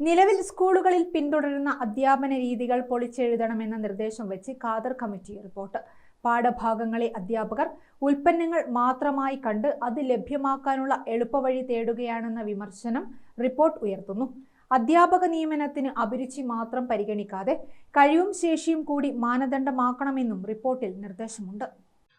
നിലവിൽ സ്കൂളുകളിൽ പിന്തുടരുന്ന അധ്യാപന രീതികൾ പൊളിച്ചെഴുതണമെന്ന നിർദ്ദേശം വെച്ച് ഖാദർ കമ്മിറ്റി റിപ്പോർട്ട്. പാഠഭാഗങ്ങളെ അധ്യാപകർ ഉൽപ്പന്നങ്ങൾ മാത്രമായി കണ്ട് അത് ലഭ്യമാക്കാനുള്ള എളുപ്പവഴി തേടുകയാണെന്ന വിമർശനം റിപ്പോർട്ട് ഉയർത്തുന്നു. അധ്യാപക നിയമനത്തിന് അഭിരുചി മാത്രം പരിഗണിക്കാതെ കഴിവും ശേഷിയും കൂടി മാനദണ്ഡമാക്കണമെന്നും റിപ്പോർട്ടിൽ നിർദ്ദേശമുണ്ട്.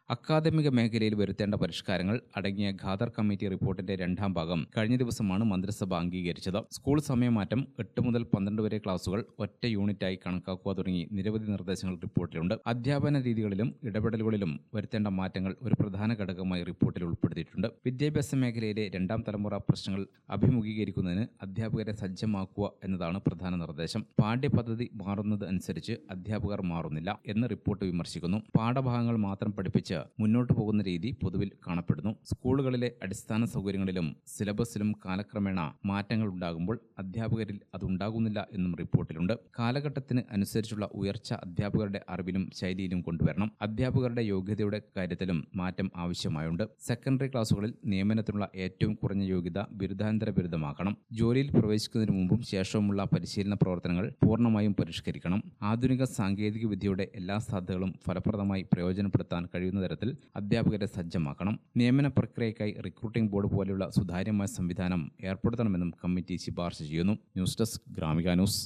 അക്കാദമിക മേഖലയിൽ വരുത്തേണ്ട പരിഷ്കാരങ്ങൾ അടങ്ങിയ ഖാദർ കമ്മിറ്റി റിപ്പോർട്ടിന്റെ രണ്ടാം ഭാഗം കഴിഞ്ഞ ദിവസമാണ് മന്ത്രിസഭ അംഗീകരിച്ചത്. സ്കൂൾ സമയമാറ്റം എട്ട് മുതൽ പന്ത്രണ്ട് വരെ ക്ലാസുകൾ ഒറ്റ യൂണിറ്റായി കണക്കാക്കുക തുടങ്ങി നിരവധി നിർദ്ദേശങ്ങൾ റിപ്പോർട്ടിലുണ്ട്. അധ്യാപന രീതികളിലും ഇടപെടലുകളിലും വരുത്തേണ്ട മാറ്റങ്ങൾ ഒരു പ്രധാന ഘടകമായി റിപ്പോർട്ടിൽ ഉൾപ്പെടുത്തിയിട്ടുണ്ട്. വിദ്യാഭ്യാസ മേഖലയിലെ രണ്ടാം തലമുറ പ്രശ്നങ്ങൾ അഭിമുഖീകരിക്കുന്നതിന് അധ്യാപകരെ സജ്ജമാക്കുക എന്നതാണ് പ്രധാന നിർദ്ദേശം. പാഠ്യപദ്ധതി മാറുന്നത് അനുസരിച്ച് അധ്യാപകർ മാറുന്നില്ല എന്ന് റിപ്പോർട്ട് വിമർശിക്കുന്നു. പാഠഭാഗങ്ങൾ മാത്രം പഠിപ്പിച്ച് മുന്നോട്ടു പോകുന്ന രീതി പൊതുവിൽ കാണപ്പെടുന്നു. സ്കൂളുകളിലെ അടിസ്ഥാന സൗകര്യങ്ങളിലും സിലബസിലും കാലക്രമേണ മാറ്റങ്ങൾ ഉണ്ടാകുമ്പോൾ അധ്യാപകരിൽ അതുണ്ടാകുന്നില്ല എന്നും റിപ്പോർട്ടിലുണ്ട്. കാലഘട്ടത്തിന് അനുസരിച്ചുള്ള ഉയർച്ച അധ്യാപകരുടെ അറിവിലും ശൈലിയിലും കൊണ്ടുവരണം. അധ്യാപകരുടെ യോഗ്യതയുടെ കാര്യത്തിലും മാറ്റം ആവശ്യമായുണ്ട്. സെക്കൻഡറി ക്ലാസുകളിൽ നിയമനത്തിനുള്ള ഏറ്റവും കുറഞ്ഞ യോഗ്യത ബിരുദാനന്തര ബിരുദമാക്കണം ജോലിയിൽ പ്രവേശിക്കുന്നതിന് മുമ്പും ശേഷവുമുള്ള പരിശീലന പ്രവർത്തനങ്ങൾ പൂർണമായും പരിഷ്കരിക്കണം. ആധുനിക സാങ്കേതിക വിദ്യയുടെ എല്ലാ സാധ്യതകളും ഫലപ്രദമായി പ്രയോജനപ്പെടുത്താൻ കഴിയുന്ന തരത്തിൽ അധ്യാപകരെ സജ്ജമാക്കണം. നിയമന പ്രക്രിയയ്ക്കായി റിക്രൂട്ടിംഗ് ബോർഡ് പോലെയുള്ള സുതാര്യമായ സംവിധാനം ഏർപ്പെടുത്തണമെന്നും കമ്മിറ്റി ശുപാർശ ചെയ്യുന്നു. News desk Gramika news.